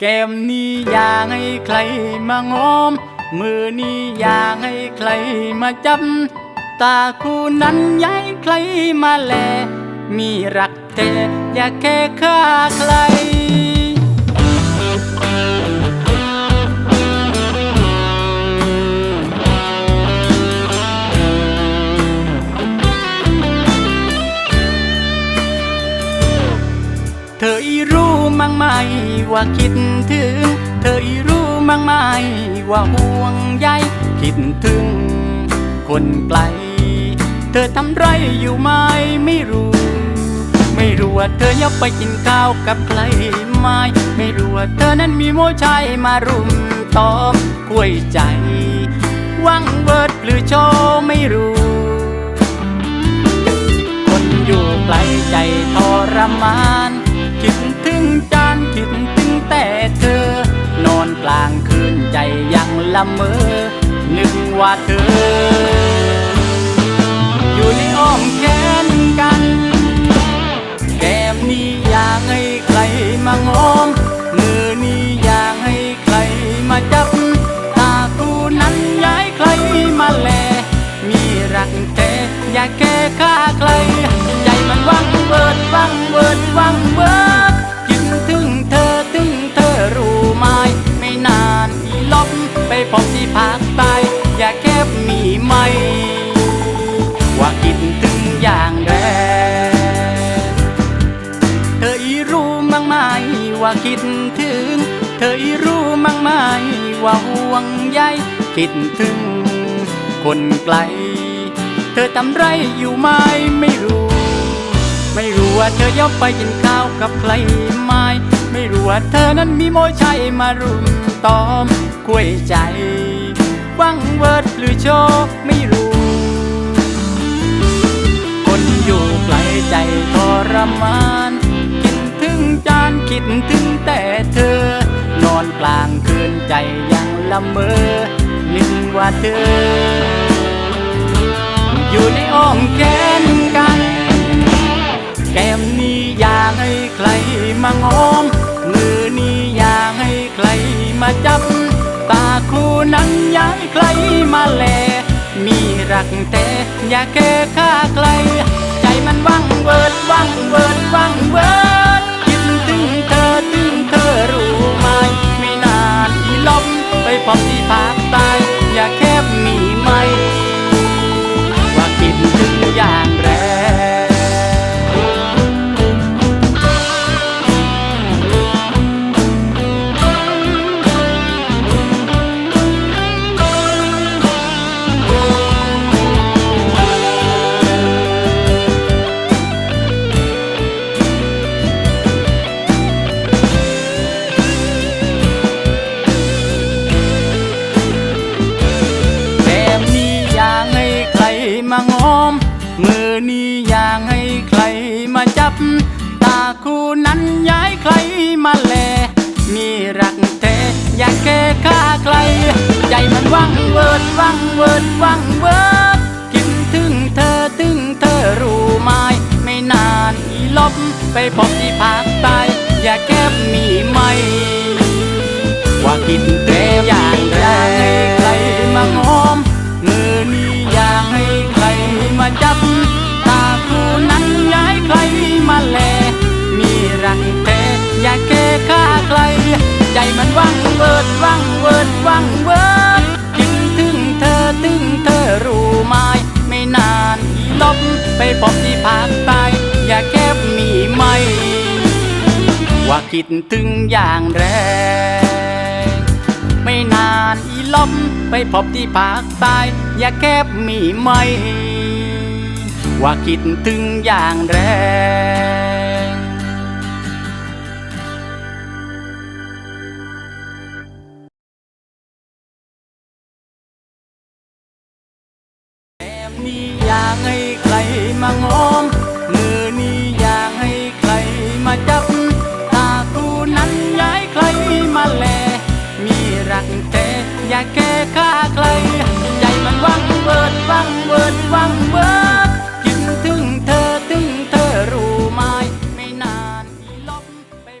แกมนี้อยากให้ใครมางอม มือนี้อยากให้ใครมาจับ ตาคู่นั้นอยายให้ใครมาแล มีรักแต่อย่าแค่ฆ่าใคร ธออีรู้มั้งไหมว่าคิดถึง เธออีรู้มั้งไหมว่าห่วงใยคิดถึง คนไกล เธอทำไรอยู่ไหมไม่รู้ ไม่รู้ว่าเธอยับไปกินข้าวกับใครไหมไม่รู้ว่าเธอนั้นมีโมชายมารุมตอมกล้วยใจ วังเบิร์ดหรือโชไม่รู้ คนอยู่ไกลใจทรมาน ละเมอนึกว่าเธอ อยู่ในอ้อมแขนกันแก้มนี้อยากให้ใครมางอมมือนี้อยากให้ใครมาจับตาคู่นั้นอยากให้ใครมาแล มีรักแต่อย่าแค่ฆ่าใคร ใจมันวังเบิดวังเบิดวังเบิด บไปพบที่ภาคใต้อย่าแคบมีไหม ว่าคิดถึงอย่างแรงเธออีรู้มั้งไหมว่าคิดถึง เธออีรู้มั้งไหมว่าห่วงใยคิดถึง คนไกล เธอทำไรอยู่ไหมไม่รู้ ไม่รู้ว่าเธอย่อไปกินข้าวกับใครไหมไม่รู้ว่าเธอนั้นมีโมชัยมารุมตอม กล้วยใจวังเวิร์ดหรือโชว์ไม่รู้ คนอยู่ไกลใจทรมาน คิดถึงจานคิดถึงแต่เธอ นอนกลางคืนใจยังละเมอนึกว่าเธอ อยู่ในอ้อมแขนกัน แก้มนี้อยากให้ใครมางอมมือนี้อยากให้ใครมาจับ ตาครูนั้นย้ายไกลมาแล มีรักแต่อย่าแค่ฆ่าไกล ใจมันวังเวิร์ดวังเวิร์ดวังเวิร์ดคิดถึงเธอถึงเธอรู้ไหมไม่นานอีลมไปพบที่ภาคใต้อย่าแคบมี ใครมาแล มีรักแท้อยากแค่ฆ่าใคร ใจมันวังเวิร์ดวังเวิร์ดวังเวิร์ดคิดถึงเธอถึงเธอรู้ไหมไม่นานอีลบไปพบที่ภาคใต้อย่าแคบมีไหมว่าคิดแต่อย่าง พบที่ภาคใต้ อย่าแคบมีไหม ว่าคิดถึงอย่างแรง ไม่นานอีลมไปพบที่ภาคใต้ อย่าแคบมีไหม ว่าคิดถึงอย่างแรงแก้มนี้อยากให้